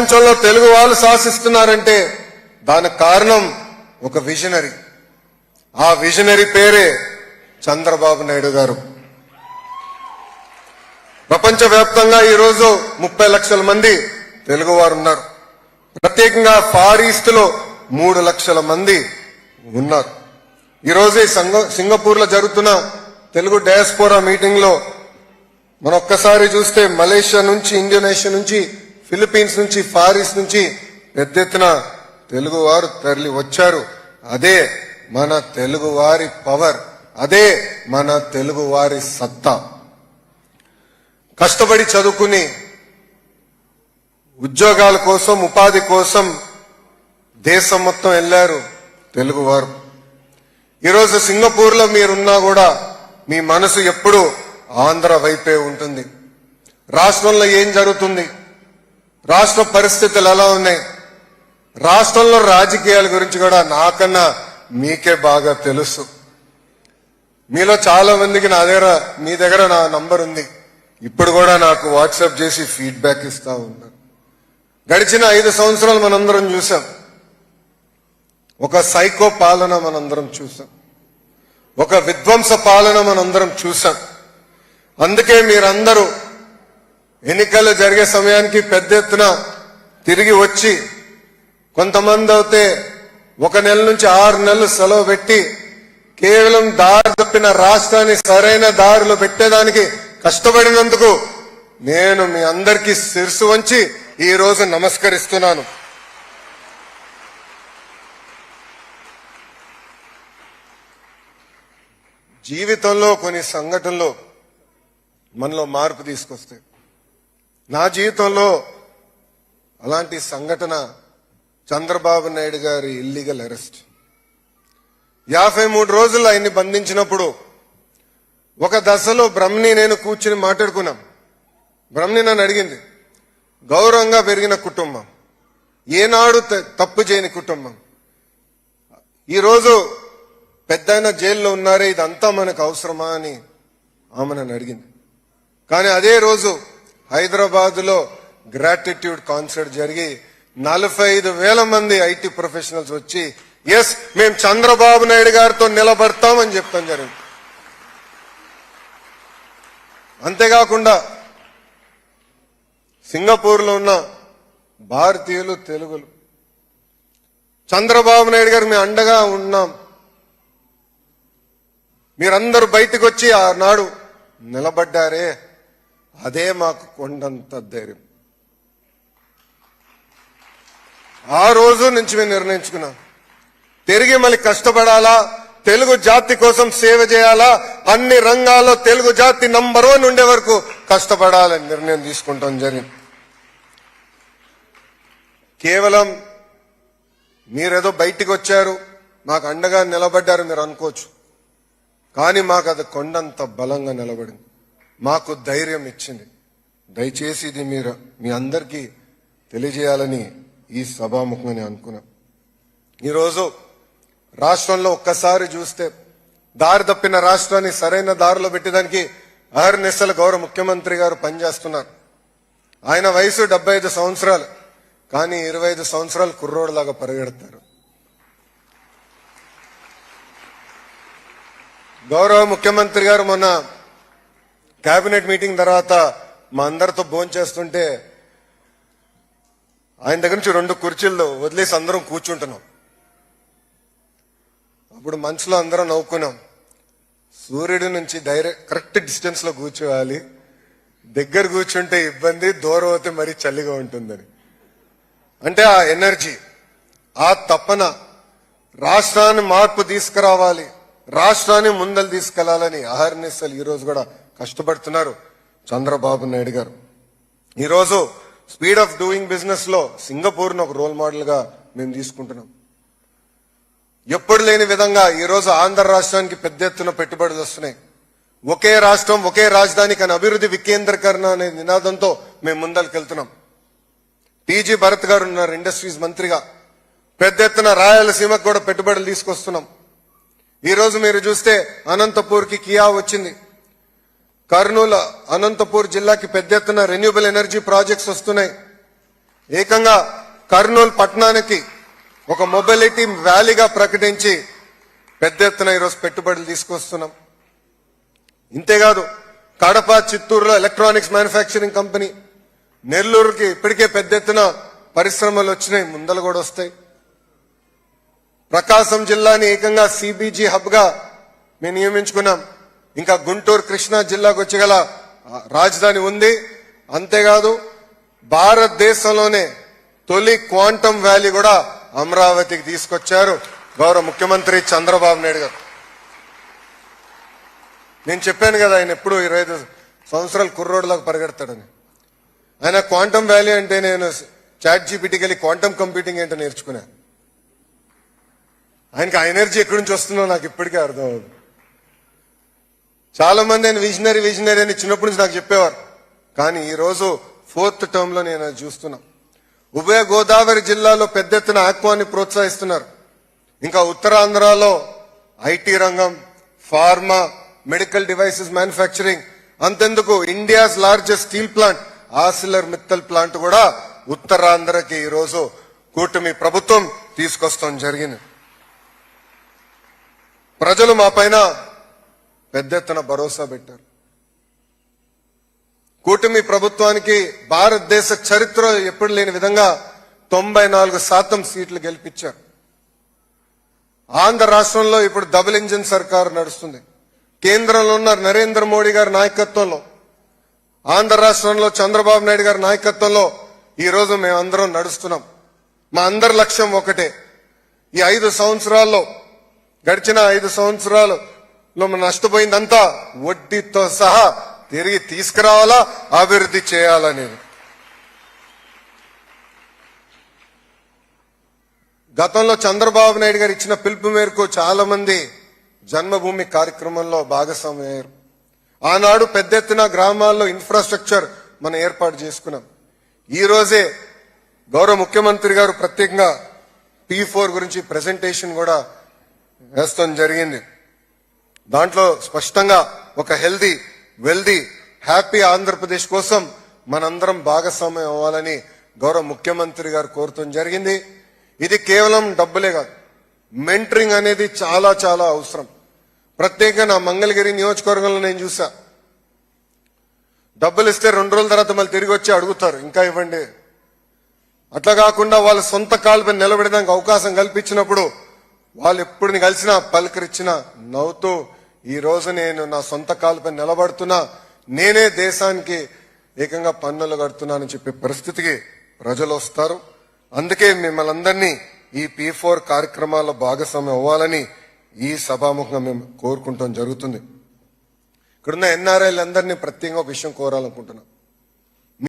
ప్రపంచంలో తెలుగు వాళ్ళు శాసిస్తున్నారంటే దానికి కారణం ఒక విజనరీ. ఆ విజనరీ పేరే చంద్రబాబు నాయుడు గారు. ప్రపంచవ్యాప్తంగా ఈరోజు ముప్పై లక్షల మంది తెలుగు వారు ఉన్నారు. ప్రత్యేకంగా ఫార్ ఈస్ట్లో మూడు లక్షల మంది ఉన్నారు. ఈరోజు సంగ సింగపూర్లో జరుగుతున్న తెలుగు డయాస్పోరా మీటింగ్లో మనం ఒక్కసారి చూస్తే మలేషియా నుంచి ఇండోనేషియా నుంచి ఫిలిప్పీన్స్ నుంచి ఫారిస్ నుంచి పెద్ద ఎత్తున తెలుగు వారు తరలి వచ్చారు. అదే మన తెలుగు వారి పవర్ అదే మన తెలుగు వారి సత్తా. కష్టపడి చదువుకుని ఉద్యోగాల కోసం ఉపాధి కోసం దేశం మొత్తం వెళ్ళారు తెలుగువారు. ఈరోజు సింగపూర్లో మీరున్నా కూడా మీ మనసు ఎప్పుడు ఆంధ్ర వైపే ఉంటుంది. రాష్ట్రంలో ఏం జరుగుతుంది? రాష్ట్ర పరిస్థితులు ఎలా ఉన్నాయి? రాష్ట్రంలో రాజకీయాల గురించి కూడా నాకన్నా మీకే బాగా తెలుసు. మీలో చాలా మందికి నా దగ్గర మీ దగ్గర నా నంబర్ ఉంది. ఇప్పుడు కూడా నాకు వాట్సాప్ చేసి ఫీడ్బ్యాక్ ఇస్తా ఉన్నారు గడిచిన ఐదు సంవత్సరాలు మనందరం చూసాం ఒక సైకో పాలన మనందరం చూసాం ఒక విధ్వంస పాలన మనందరం చూసాం అందుకే మీరందరూ ఎన్నికలు జరిగే సమయానికి పెద్ద ఎత్తున తిరిగి వచ్చి కొంతమంది అయితే ఒక నెల నుంచి ఆరు నెలలు సెలవు పెట్టి కేవలం దారి తప్పిన రాష్ట్రాన్ని సరైన దారిలో పెట్టేదానికి కష్టపడినందుకు నేను మీ అందరికీ శిరసు వంచి ఈ రోజు నమస్కరిస్తున్నాను. జీవితంలో కొన్ని సంఘటనలు మనలో మార్పు తీసుకొస్తాయి. నా జీవితంలో అలాంటి సంఘటన చంద్రబాబు నాయుడు గారి ఇల్లీగల్ అరెస్ట్ యాభై మూడు రోజులు ఆయన్ని బంధించినప్పుడు ఒక దశలో బ్రహ్మని నేను కూర్చుని మాట్లాడుకున్నాం. బ్రహ్మని నన్ను అడిగింది గౌరవంగా పెరిగిన కుటుంబం ఏనాడు త- తప్పు చేయని కుటుంబం. ఈరోజు పెద్దయిన జైల్లో ఉన్నారే ఇదంతా మనకు అవసరమా? అని ఆమె నన్ను అడిగింది. కానీ అదే రోజు హైదరాబాద్లో గ్రాటిట్యూడ్ కాన్సర్ట్ జరిగి నలభై ఐదు వేల మంది ఐటీ ప్రొఫెషనల్స్ వచ్చి ఎస్ మేము చంద్రబాబు నాయుడు గారితో నిలబడతామని చెప్తాం జరిగింది. అంతేకాకుండా సింగపూర్లో ఉన్న భారతీయులు తెలుగులు చంద్రబాబు నాయుడు గారు మేము అండగా ఉన్నాం. మీరందరూ బయటకు వచ్చి ఆనాడు నిలబడ్డారే. అదే మాకు కొండంత ధైర్యం. ఆ రోజు నుంచి మేము నిర్ణయించుకున్నాం. తిరిగి మళ్ళీ కష్టపడాలా? తెలుగు జాతి కోసం సేవ చేయాలా? అన్ని రంగాల్లో తెలుగు జాతి నంబర్ వన్ ఉండే వరకు కష్టపడాలని నిర్ణయం తీసుకుంటాం జరిగింది కేవలం మీరేదో బయటికి వచ్చారు మాకు అండగా నిలబడ్డారు మీరు అనుకోవచ్చు. కానీ మాకు అది కొండంత బలంగా నిలబడింది. మాకు ధైర్యం ఇచ్చింది. దయచేసి ఇది మీరు మీ అందరికీ తెలియజేయాలని ఈ సభాముఖంగా నేను అనుకున్నాం. ఈరోజు రాష్ట్రంలో ఒక్కసారి చూస్తే దారి తప్పిన రాష్ట్రాన్ని సరైన దారిలో పెట్టడానికి అహర్నిశల గౌరవ ముఖ్యమంత్రి గారు పనిచేస్తున్నారు. ఆయన వయసు డెబ్బై ఐదు సంవత్సరాలు కానీ ఇరవై ఐదు సంవత్సరాలు కుర్రోడులాగా పరిగెడతారు. గౌరవ ముఖ్యమంత్రి గారు మొన్న కేబినెట్ మీటింగ్ తర్వాత మా అందరితో భోజనం చేస్తుంటే ఆయన దగ్గర నుంచి రెండు కుర్చీల్లో వదిలేసి అందరం కూర్చుంటున్నాం. అప్పుడు మనసులో అందరం నవ్వుకున్నాం. సూర్యుడి నుంచి డైరెక్ట్ కరెక్ట్ డిస్టెన్స్లో కూర్చోవాలి. దగ్గర కూర్చుంటే ఇబ్బంది దూరం అవుతే మరీ చలిగా ఉంటుందని. అంటే ఆ ఎనర్జీ ఆ తపన రాష్ట్రాన్ని మార్పు తీసుకురావాలి రాష్ట్రాన్ని ముందలు తీసుకెళ్ళాలని అహర్నిశలు ఈరోజు కూడా కష్టపడుతున్నారు చంద్రబాబు నాయుడు గారు. ఈరోజు స్పీడ్ ఆఫ్ డూయింగ్ బిజినెస్లో సింగపూర్ ఒక రోల్ మోడల్గా మేము తీసుకుంటున్నాం. ఎప్పుడు లేని విధంగా ఈరోజు ఆంధ్ర రాష్ట్రానికి పెద్ద ఎత్తున పెట్టుబడులు వస్తున్నాయి. ఒకే రాష్ట్రం ఒకే రాజధాని కానీ అభివృద్ధి వికేంద్రీకరణ అనే నినాదంతో మేము ముందరికెళ్తున్నాం. టీజీ భరత్ గారు ఉన్నారు ఇండస్ట్రీస్ మంత్రిగా. పెద్ద ఎత్తున రాయలసీమకు కూడా పెట్టుబడులు తీసుకొస్తున్నాం. ఈరోజు మీరు చూస్తే అనంతపూర్కి కియా వచ్చింది. కర్నూలు అనంతపూర్ జిల్లాకి పెద్ద ఎత్తున రెన్యూబుల్ ఎనర్జీ ప్రాజెక్ట్స్ వస్తున్నాయి. ఏకంగా కర్నూలు పట్టణానికి ఒక మొబిలిటీ వ్యాలీగా ప్రకటించి పెద్ద ఎత్తున ఈరోజు పెట్టుబడులు తీసుకొస్తున్నాం. ఇంతేకాదు కడప చిత్తూరులో ఎలక్ట్రానిక్స్ మ్యానుఫ్యాక్చరింగ్ కంపెనీ నెల్లూరుకి ఇప్పటికే పెద్ద ఎత్తున పరిశ్రమలు వచ్చినాయి ముందలు కూడా వస్తాయి. ప్రకాశం జిల్లాని ఏకంగా సిబిజీ హబ్గా మేము నియమించుకున్నాం. ఇంకా గుంటూరు కృష్ణా జిల్లాకు వచ్చగల రాజధాని ఉంది. అంతేకాదు భారతదేశంలోనే తొలి క్వాంటమ్ వ్యాలీ కూడా అమరావతికి తీసుకొచ్చారు గౌరవ ముఖ్యమంత్రి చంద్రబాబు నాయుడు గారు. నేను చెప్పాను కదా ఆయన ఎప్పుడు ఇరవై ఐదు సంవత్సరాలు కుర్రోడ్లాగా పరిగెడతాడని. ఆయన క్వాంటమ్ వ్యాలీ అంటే నేను చాట్ జీపీటీకి వెళ్ళి క్వాంటమ్ కంప్యూటింగ్ ఏంటో నేర్చుకున్నాను ఆయనకి ఆ ఎనర్జీ ఎక్కడి నుంచి వస్తుందో నాకు ఇప్పటికే అర్థం అవుతుంది. చాలా మంది ఆయన విజనరీ విజనరీ అని చిన్నప్పటి నుంచి నాకు చెప్పేవారు. కానీ ఈరోజు ఫోర్త్ టర్మ్లో నేను చూస్తున్నా. ఉభయ గోదావరి జిల్లాలో పెద్ద ఎత్తున ఆక్వాన్ని ప్రోత్సహిస్తున్నారు. ఇంకా ఉత్తరాంధ్రలో ఐటీ రంగం ఫార్మా మెడికల్ డివైసెస్ మ్యానుఫ్యాక్చరింగ్ అంతెందుకు India's largest steel plant Arcelor Mittal plant కూడా ఉత్తరాంధ్రకి ఈరోజు కూటమి ప్రభుత్వం తీసుకొస్తాం జరిగింది. ప్రజలు మా పైన పెద్ద ఎత్తున భరోసా పెట్టారు. కూటమి ప్రభుత్వానికి భారతదేశ చరిత్ర ఎప్పుడు లేని విధంగా తొంభై నాలుగు శాతం సీట్లు గెలిపించారు. ఆంధ్ర రాష్ట్రంలో ఇప్పుడు డబుల్ ఇంజిన్ సర్కార్ నడుస్తుంది. కేంద్రంలో ఉన్న నరేంద్ర మోడీ గారి నాయకత్వంలో ఆంధ్ర రాష్ట్రంలో చంద్రబాబు నాయుడు గారి నాయకత్వంలో ఈరోజు మేమందరం నడుస్తున్నాం. మా అందరి లక్ష్యం ఒకటే. ఈ ఐదు సంవత్సరాల్లో గడిచిన ఐదు సంవత్సరాలు మనం నష్టపోయిందంతా వడ్డీతో సహా తిరిగి తీసుకురావాలా అభివృద్ధి చేయాలనేది గతంలో చంద్రబాబు నాయుడు గారు ఇచ్చిన పిలుపు మేరకు చాలా మంది జన్మభూమి కార్యక్రమంలో భాగస్వామయ్యారు ఆనాడు పెద్ద ఎత్తున గ్రామాల్లో ఇన్ఫ్రాస్ట్రక్చర్ మనం ఏర్పాటు చేసుకున్నాం. ఈ రోజే గౌరవ ముఖ్యమంత్రి గారు ప్రత్యేకంగా పీ ఫోర్ గురించి ప్రెజెంటేషన్ కూడా వేస్తాం జరిగింది. దాంట్లో స్పష్టంగా ఒక హెల్దీ వెల్దీ హ్యాపీ ఆంధ్రప్రదేశ్ కోసం మనందరం భాగస్వామ్యం అవ్వాలని గౌరవ ముఖ్యమంత్రి గారు కోరుతూ జరిగింది. ఇది కేవలం డబ్బులే కాదు. మెంటరింగ్ అనేది చాలా చాలా అవసరం. ప్రత్యేకంగా నా మంగళగిరి నియోజకవర్గంలో నేను చూసా. డబ్బులు ఇస్తే రెండు రోజుల తర్వాత మళ్ళీ తిరిగి వచ్చి అడుగుతారు ఇంకా ఇవ్వండి. అట్లా కాకుండా వాళ్ళ సొంత కాలుపై నిలబడడానికి అవకాశం కల్పించినప్పుడు వాళ్ళు ఎప్పుడు కలిసినా పలకరించిన నవ్వుతూ ఈ రోజు నేను నా సొంత కాలుపై నిలబడుతున్నా నేనే దేశానికి ఏకంగా పన్నులు కడుతున్నానని చెప్పే పరిస్థితికి ప్రజలు వస్తారు. అందుకే మిమ్మల్ని అందరినీ ఈ పీ ఫోర్ కార్యక్రమాల్లో భాగస్వామ్యం అవ్వాలని ఈ సభాముఖంగా మేము కోరుకుంటాం జరుగుతుంది. ఇక్కడున్న ఎన్ఆర్ఐలందరినీ ప్రత్యేకంగా ఒక విషయం కోరాలనుకుంటున్నాం.